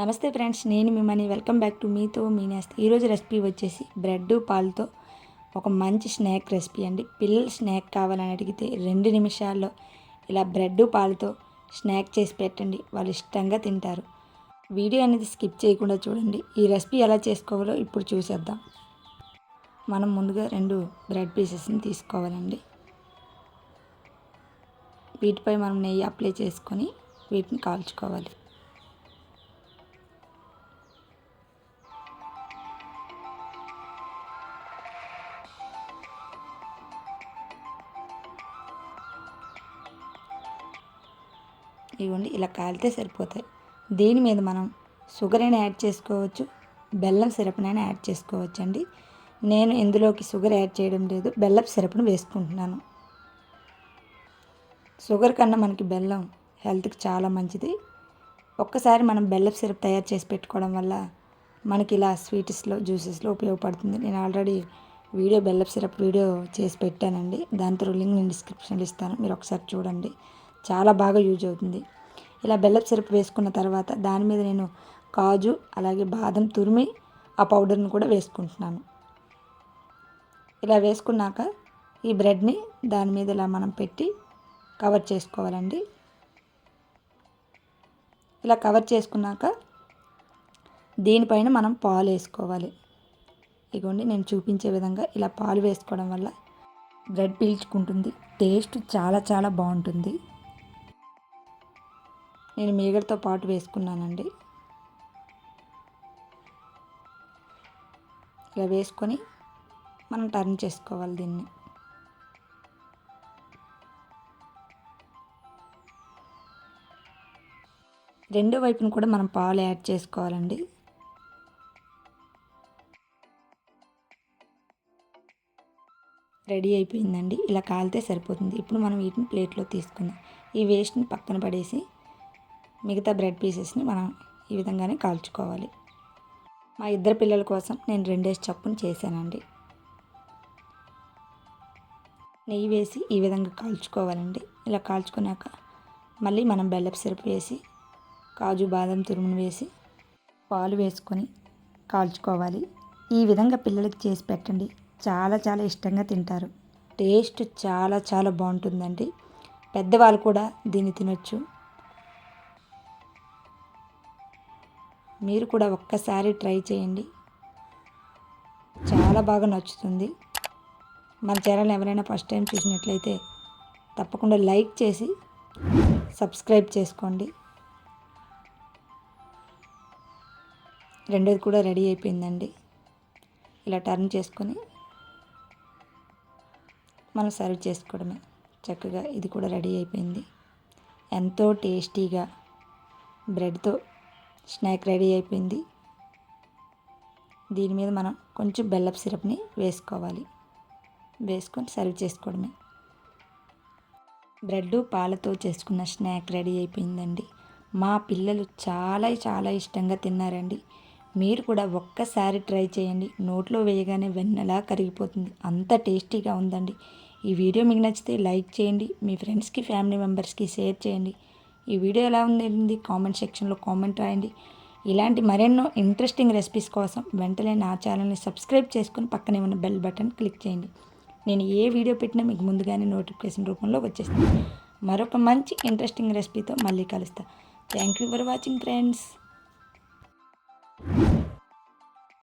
నమస్తే ఫ్రెండ్స్ నేను మిమ్మల్ని వెల్కమ్ బ్యాక్ టు మీతో మీ నేస్త. ఈరోజు రెసిపీ వచ్చేసి బ్రెడ్ పాలతో ఒక మంచి స్నాక్ రెసిపీ అండి. పిల్లలు స్నాక్ కావాలని అడిగితే రెండు నిమిషాల్లో ఇలా బ్రెడ్ పాలతో స్నాక్ చేసి పెట్టండి. వాళ్ళు ఇష్టంగా తింటారు. వీడియో అనేది స్కిప్ చేయకుండా చూడండి. ఈ రెసిపీ ఎలా చేసుకోవాలో ఇప్పుడు చూసేద్దాం. మనం ముందుగా రెండు బ్రెడ్ పీసెస్ని తీసుకోవాలండి. వీటిపై మనం నెయ్యి అప్లై చేసుకొని వీటిని కాల్చుకోవాలి. ఇవ్వండి. ఇలా కాలితే సరిపోతాయి. దీని మీద మనం షుగర్ అయినా యాడ్ చేసుకోవచ్చు బెల్లం సిరప్నైనా యాడ్ చేసుకోవచ్చు అండి నేను ఇందులోకి షుగర్ యాడ్ చేయడం లేదు బెల్లం సిరప్ను వేసుకుంటున్నాను. షుగర్ కన్నా మనకి బెల్లం హెల్త్కి చాలా మంచిది. ఒక్కసారి మనం బెల్లం సిరప్ తయారు చేసి పెట్టుకోవడం వల్ల మనకి ఇలా స్వీట్స్లో జ్యూసెస్లో ఉపయోగపడుతుంది. నేను ఆల్రెడీ వీడియో బెల్లప్ సిరప్ వీడియో చేసి పెట్టానండి. దాంతో లింక్ నేను డిస్క్రిప్షన్లో ఇస్తాను. మీరు ఒకసారి చూడండి. చాలా బాగా యూజ్ అవుతుంది. ఇలా బెల్లం సిరప్ వేసుకున్న తర్వాత దాని మీద నేను కాజు అలాగే బాదం తురిమి ఆ పౌడర్ని కూడా వేసుకుంటున్నాను. ఇలా వేసుకున్నాక ఈ బ్రెడ్ని దాని మీద ఇలా మనం పెట్టి కవర్ చేసుకోవాలండి. ఇలా కవర్ చేసుకున్నాక దీనిపైన మనం పాలు వేసుకోవాలి. ఇగోండి నేను చూపించే విధంగా ఇలా పాలు వేసుకోవడం వల్ల బ్రెడ్ పీల్చుకుంటుంది. టేస్ట్ చాలా చాలా బాగుంటుంది. నేను మీగడతో పాటు వేసుకున్నానండి. ఇలా వేసుకొని మనం టర్న్ చేసుకోవాలి దీన్ని. రెండో వైపును కూడా మనం పాలు యాడ్ చేసుకోవాలండి. రెడీ అయిపోయిందండి. ఇలా కాలితే సరిపోతుంది. ఇప్పుడు మనం వీటిని ప్లేట్లో తీసుకుందాం. ఈ వేస్ట్ని పక్కన పడేసి మిగతా బ్రెడ్ పీసెస్ని మనం ఈ విధంగానే కాల్చుకోవాలి. మా ఇద్దరు పిల్లల కోసం నేను రెండేసి చప్పును చేశానండి. నెయ్యి వేసి ఈ విధంగా కాల్చుకోవాలండి. ఇలా కాల్చుకున్నాక మళ్ళీ మనం బెల్లపు సిరప్ వేసి కాజు బాదం తురుమును వేసి పాలు వేసుకొని కాల్చుకోవాలి. ఈ విధంగా పిల్లలకి చేసి పెట్టండి. చాలా చాలా ఇష్టంగా తింటారు. టేస్ట్ చాలా చాలా బాగుంటుందండి. పెద్దవాళ్ళు కూడా దీన్ని తినొచ్చు. మీరు కూడా ఒక్కసారి ట్రై చేయండి. చాలా బాగా నచ్చుతుంది. మన ఛానల్ ఎవరైనా ఫస్ట్ టైం చూసినట్లయితే తప్పకుండా లైక్ చేసి సబ్స్క్రైబ్ చేసుకోండి. రెండోది కూడా రెడీ అయిపోయిందండి. ఇలా టర్న్ చేసుకొని మనం సర్వ్ చేసుకోవడమే. చక్కగా ఇది కూడా రెడీ అయిపోయింది. ఎంతో టేస్టీగా బ్రెడ్తో స్నాక్ రెడీ అయిపోయింది. దీని మీద మనం కొంచెం బెల్లపు సిరప్ని వేసుకోవాలి. వేసుకొని సర్వ్ చేసుకోవడమే. బ్రెడ్ పాలతో చేసుకున్న స్నాక్ రెడీ అయిపోయిందండి. మా పిల్లలు చాలా చాలా ఇష్టంగా తిన్నారండి. మీరు కూడా ఒక్కసారి ట్రై చేయండి. నోట్లో వేయగానే వెన్నెలా కరిగిపోతుంది. అంత టేస్టీగా ఉందండి. ఈ వీడియో మీకు నచ్చితే లైక్ చేయండి. మీ ఫ్రెండ్స్కి ఫ్యామిలీ మెంబర్స్కి షేర్ చేయండి. ఈ వీడియో ఎలా ఉందండి కామెంట్ సెక్షన్లో కామెంట్ రాయండి. ఇలాంటి మరెన్నో ఇంట్రెస్టింగ్ రెసిపీస్ కోసం వెంటనే నా ఛానల్ని సబ్స్క్రైబ్ చేసుకుని పక్కనే ఉన్న బెల్ బటన్ క్లిక్ చేయండి. నేను ఏ వీడియో పెట్టినా మీకు ముందుగానే నోటిఫికేషన్ రూపంలో వచ్చేస్తాను మరొక మంచి ఇంట్రెస్టింగ్ రెసిపీతో మళ్ళీ కలుస్తా. Thank you for watching friends